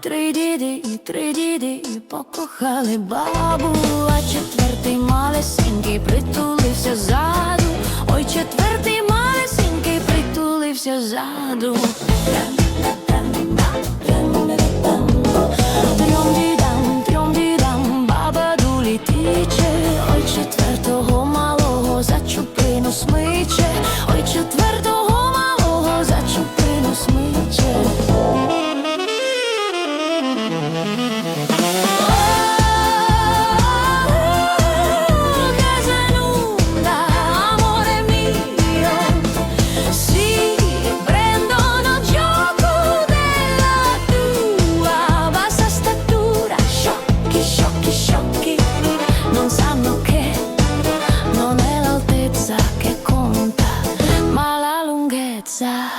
Три діди і три діди покохали бабу, а четвертий малесенький притулився ззаду, ой четвертий малесенький притулився ззаду. кличе, ой четвертого. глаза.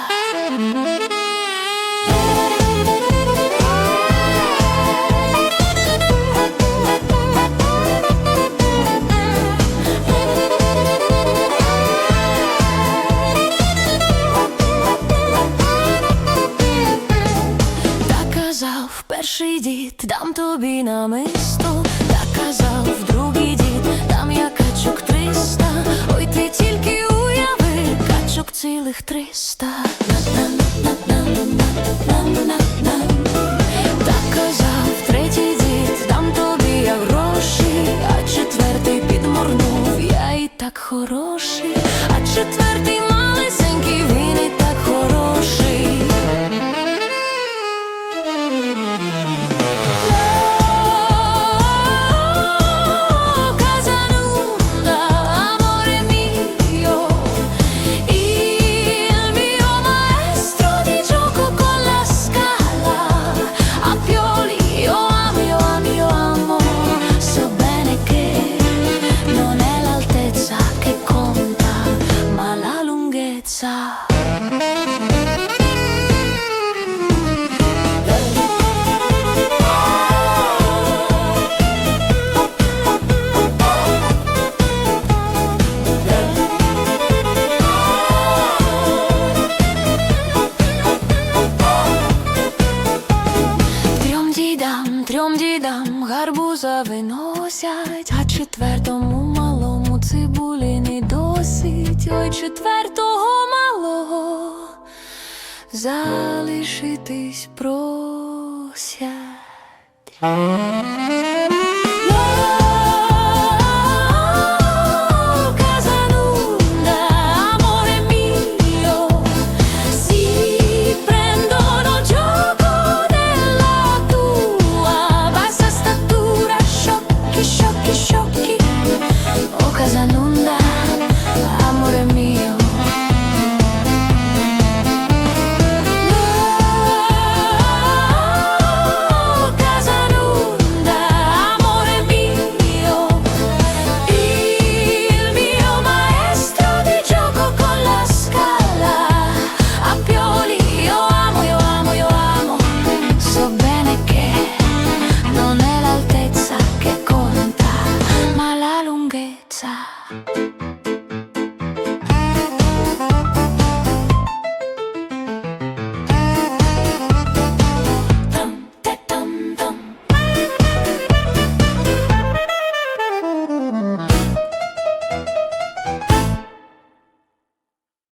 Та казав перший дід, дам тобі намисто так хороший, а четвертий малесенький. сусідам гарбуза виносять, а четвертому малому цибулі не досить. Ой, четвертого малого залишитись просять.